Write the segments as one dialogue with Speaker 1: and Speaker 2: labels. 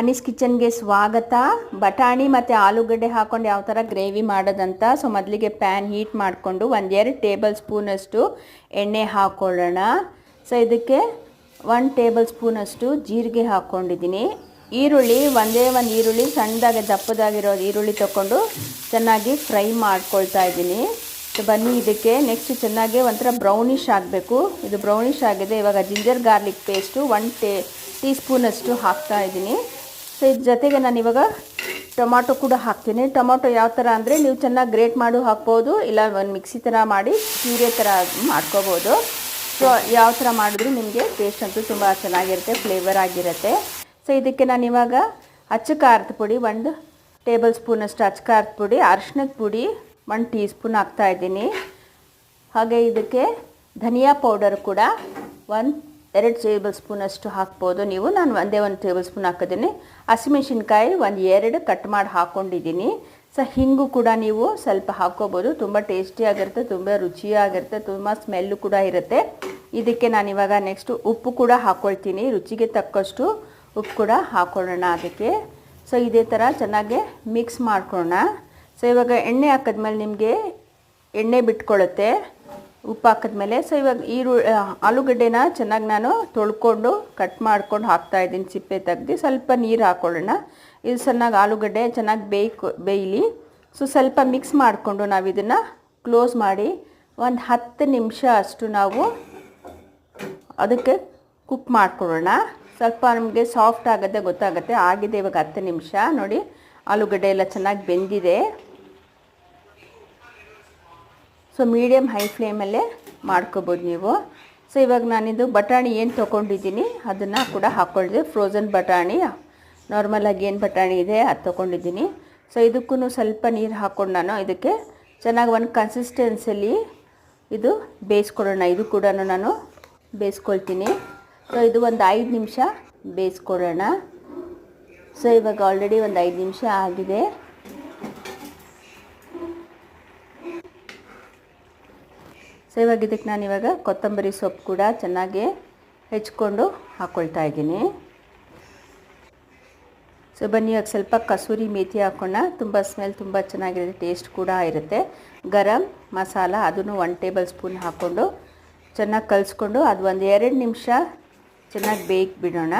Speaker 1: ಅನೀಸ್ ಕಿಚನ್ಗೆ ಸ್ವಾಗತ. ಬಟಾಣಿ ಮತ್ತು ಆಲೂಗಡ್ಡೆ ಹಾಕ್ಕೊಂಡು ಯಾವ ಥರ ಗ್ರೇವಿ ಮಾಡೋದಂತ, ಸೊ ಮೊದಲಿಗೆ ಪ್ಯಾನ್ ಹೀಟ್ ಮಾಡಿಕೊಂಡು ಒಂದೆರಡು ಟೇಬಲ್ ಸ್ಪೂನಷ್ಟು ಎಣ್ಣೆ ಹಾಕ್ಕೊಳ್ಳೋಣ ಸೊ ಇದಕ್ಕೆ ಒನ್ ಟೇಬಲ್ ಸ್ಪೂನಷ್ಟು ಜೀರಿಗೆ ಹಾಕ್ಕೊಂಡಿದ್ದೀನಿ ಈರುಳ್ಳಿ, ಒಂದೇ ಒಂದು ಈರುಳ್ಳಿ, ಸಣ್ಣದಾಗಿ ದಪ್ಪದಾಗಿರೋ ಈರುಳ್ಳಿ ತಗೊಂಡು ಚೆನ್ನಾಗಿ ಫ್ರೈ ಮಾಡ್ಕೊಳ್ತಾ ಇದ್ದೀನಿ. ಸೊ ಬನ್ನಿ ಇದಕ್ಕೆ ನೆಕ್ಸ್ಟ್ ಚೆನ್ನಾಗಿ ಒಂಥರ ಬ್ರೌನಿಷ್ ಆಗಬೇಕು. ಇದು ಬ್ರೌನಿಷ್ ಆಗಿದೆ. ಇವಾಗ ginger garlic paste one tea tea ಸ್ಪೂನಷ್ಟು ಹಾಕ್ತಾ ಇದ್ದೀನಿ. ಸೊ ಇದ್ರ ಜೊತೆಗೆ ನಾನು ಇವಾಗ ಟೊಮಾಟೊ ಕೂಡ ಹಾಕ್ತೀನಿ. ಟೊಮಾಟೊ ಯಾವ ಥರ ಅಂದರೆ ನೀವು ಚೆನ್ನಾಗಿ ಗ್ರೇಟ್ ಮಾಡು ಹಾಕ್ಬೋದು, ಇಲ್ಲ ಒಂದು ಮಿಕ್ಸಿ ಥರ ಮಾಡಿ ಸೀರೆ ಥರ ಮಾಡ್ಕೋಬೋದು. ಸೊ ಯಾವ ಥರ ಮಾಡಿದ್ರೂ ನಿಮಗೆ ಟೇಸ್ಟ್ ಅಂತೂ ತುಂಬ ಚೆನ್ನಾಗಿರುತ್ತೆ ಫ್ಲೇವರ್ ಆಗಿರುತ್ತೆ. ಸೊ ಇದಕ್ಕೆ ನಾನು ಇವಾಗ ಅಚ್ಚ ಖಾರದ ಪುಡಿ, ಒಂದು ಟೇಬಲ್ ಸ್ಪೂನಷ್ಟು ಅಚ್ಚ ಖಾರದ ಪುಡಿ ಅರ್ಶಿನದ ಪುಡಿ, ಒಂದು ಟೀ ಸ್ಪೂನ್ ಹಾಕ್ತಾಯಿದ್ದೀನಿ ಹಾಗೆ ಇದಕ್ಕೆ ಧನಿಯಾ ಪೌಡರ್ ಕೂಡ, ಒಂದು ಎರಡು ಟೇಬಲ್ ಸ್ಪೂನಷ್ಟು ಹಾಕ್ಬೋದು. ನೀವು ನಾನು ಒಂದೇ ಒಂದು ಟೇಬಲ್ ಸ್ಪೂನ್ ಹಾಕಿದ್ದೀನಿ. ಹಸಿಮೆಣಸಿನ್ಕಾಯಿ ಒಂದು ಎರಡು ಕಟ್ ಮಾಡಿ ಹಾಕ್ಕೊಂಡಿದ್ದೀನಿ ಸೊ, ಹಿಂಗು ಕೂಡ ನೀವು ಸ್ವಲ್ಪ ಹಾಕ್ಕೋಬೋದು. ತುಂಬ ಟೇಸ್ಟಿಯಾಗಿರುತ್ತೆ ತುಂಬ ರುಚಿಯಾಗಿರುತ್ತೆ ತುಂಬ ಸ್ಮೆಲ್ಲು ಕೂಡ ಇರುತ್ತೆ. ಇದಕ್ಕೆ ನಾನು ಇವಾಗ ನೆಕ್ಸ್ಟು ಉಪ್ಪು ಕೂಡ ಹಾಕ್ಕೊಳ್ತೀನಿ ರುಚಿಗೆ ತಕ್ಕಷ್ಟು ಉಪ್ಪು ಕೂಡ ಹಾಕ್ಕೊಳ್ಳೋಣ ಅದಕ್ಕೆ. ಸೊ, ಇದೇ ಥರ ಚೆನ್ನಾಗಿ ಮಿಕ್ಸ್ ಮಾಡ್ಕೊಳ್ಳೋಣ. ಸೊ, ಇವಾಗ ಎಣ್ಣೆ ಹಾಕಿದ್ಮೇಲೆ ನಿಮಗೆ ಎಣ್ಣೆ ಬಿಟ್ಕೊಳ್ಳುತ್ತೆ ಉಪ್ಪು ಹಾಕಿದ್ಮೇಲೆ ಸೊ ಇವಾಗ ಈರು ಆಲೂಗಡ್ಡೆನ ಚೆನ್ನಾಗಿ ನಾನು ತೊಳ್ಕೊಂಡು ಕಟ್ ಮಾಡ್ಕೊಂಡು ಹಾಕ್ತಾಯಿದ್ದೀನಿ ಸಿಪ್ಪೆ ತೆಗ್ದು. ಸ್ವಲ್ಪ ನೀರು ಹಾಕ್ಕೊಳ್ಳೋಣ ಇದು ಚೆನ್ನಾಗಿ ಆಲೂಗಡ್ಡೆ ಚೆನ್ನಾಗಿ ಬೇಯ್ಕೊ ಬೇಯಲಿ. ಸೊ ಸ್ವಲ್ಪ ಮಿಕ್ಸ್ ಮಾಡಿಕೊಂಡು ನಾವು ಇದನ್ನು ಕ್ಲೋಸ್ ಮಾಡಿ ಒಂದು ಹತ್ತು ನಿಮಿಷ ಅಷ್ಟು ನಾವು ಅದಕ್ಕೆ ಕುಕ್ ಮಾಡ್ಕೊಳ್ಳೋಣ. ಸ್ವಲ್ಪ ನಮಗೆ ಸಾಫ್ಟ್ ಆಗುತ್ತೆ, ಗೊತ್ತಾಗುತ್ತೆ. ಆಗಿದೆ ಇವಾಗ ಹತ್ತು ನಿಮಿಷ. ನೋಡಿ, ಆಲೂಗಡ್ಡೆ ಎಲ್ಲ ಚೆನ್ನಾಗಿ ಬೆಂದಿದೆ. ಸೊ ಮೀಡಿಯಮ್ ಹೈ ಫ್ಲೇಮಲ್ಲೇ ಮಾಡ್ಕೋಬೋದು ನೀವು. ಸೊ ಇವಾಗ ನಾನಿದು ಬಟಾಣಿ ಏನು ತೊಗೊಂಡಿದ್ದೀನಿ, ಅದನ್ನು ಕೂಡ ಹಾಕ್ಕೊಂಡಿದ್ದೆ ಫ್ರೋಝನ್ ಬಟಾಣಿ ನಾರ್ಮಲಾಗಿ ಏನು ಬಟಾಣಿ ಇದೆ ಅದು ತೊಗೊಂಡಿದ್ದೀನಿ. ಸೊ ಇದಕ್ಕೂ ಸ್ವಲ್ಪ ನೀರು ಹಾಕ್ಕೊಂಡು ನಾನು ಇದಕ್ಕೆ ಚೆನ್ನಾಗಿ ಒಂದು ಕನ್ಸಿಸ್ಟೆನ್ಸಲ್ಲಿ ಇದು ಬೇಯಿಸ್ಕೊಡೋಣ ಇದು ಕೂಡ ನಾನು ಬೇಯಿಸ್ಕೊಳ್ತೀನಿ. ಸೊ ಇದು ಒಂದು ಐದು ನಿಮಿಷ ಬೇಯಿಸ್ಕೊಡೋಣ ಸೊ ಇವಾಗ ಆಲ್ರೆಡಿ ಒಂದು ಐದು ನಿಮಿಷ ಆಗಿದೆ. ಸೊ ಇವಾಗ ಇದಕ್ಕೆ ನಾನು ಇವಾಗ ಕೊತ್ತಂಬರಿ ಸೊಪ್ಪು ಕೂಡ ಚೆನ್ನಾಗಿ ಹೆಚ್ಕೊಂಡು ಹಾಕ್ಕೊಳ್ತಾ ಇದ್ದೀನಿ. ಸೊ ಬನ್ನಿ, ಇವಾಗ ಸ್ವಲ್ಪ ಕಸೂರಿ ಮೇಥಿ ಹಾಕೋಣ. ತುಂಬ ಸ್ಮೆಲ್, ತುಂಬ ಚೆನ್ನಾಗಿರುತ್ತೆ, ಟೇಸ್ಟ್ ಕೂಡ ಇರುತ್ತೆ. ಗರಂ ಮಸಾಲ, ಅದನ್ನು ಒನ್ ಟೇಬಲ್ ಸ್ಪೂನ್ ಹಾಕ್ಕೊಂಡು ಚೆನ್ನಾಗಿ ಕಲಿಸ್ಕೊಂಡು ಅದು ಒಂದು ಎರಡು ನಿಮಿಷ ಚೆನ್ನಾಗಿ ಬೇಯ್ಕೆ ಬಿಡೋಣ.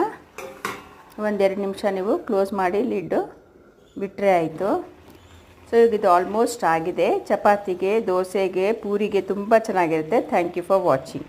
Speaker 1: ಒಂದೆರಡು ನಿಮಿಷ ನೀವು ಕ್ಲೋಸ್ ಮಾಡಿ ಲಿಡ್ಡು ಬಿಟ್ಟರೆ ಆಯಿತು. ಸೊ ಇದು ಆಲ್ಮೋಸ್ಟ್ ಆಗಿದೆ. ಚಪಾತಿಗೆ ದೋಸೆಗೆ ಪೂರಿಗೆ ತುಂಬ ಚೆನ್ನಾಗಿರುತ್ತೆ. Thank you for watching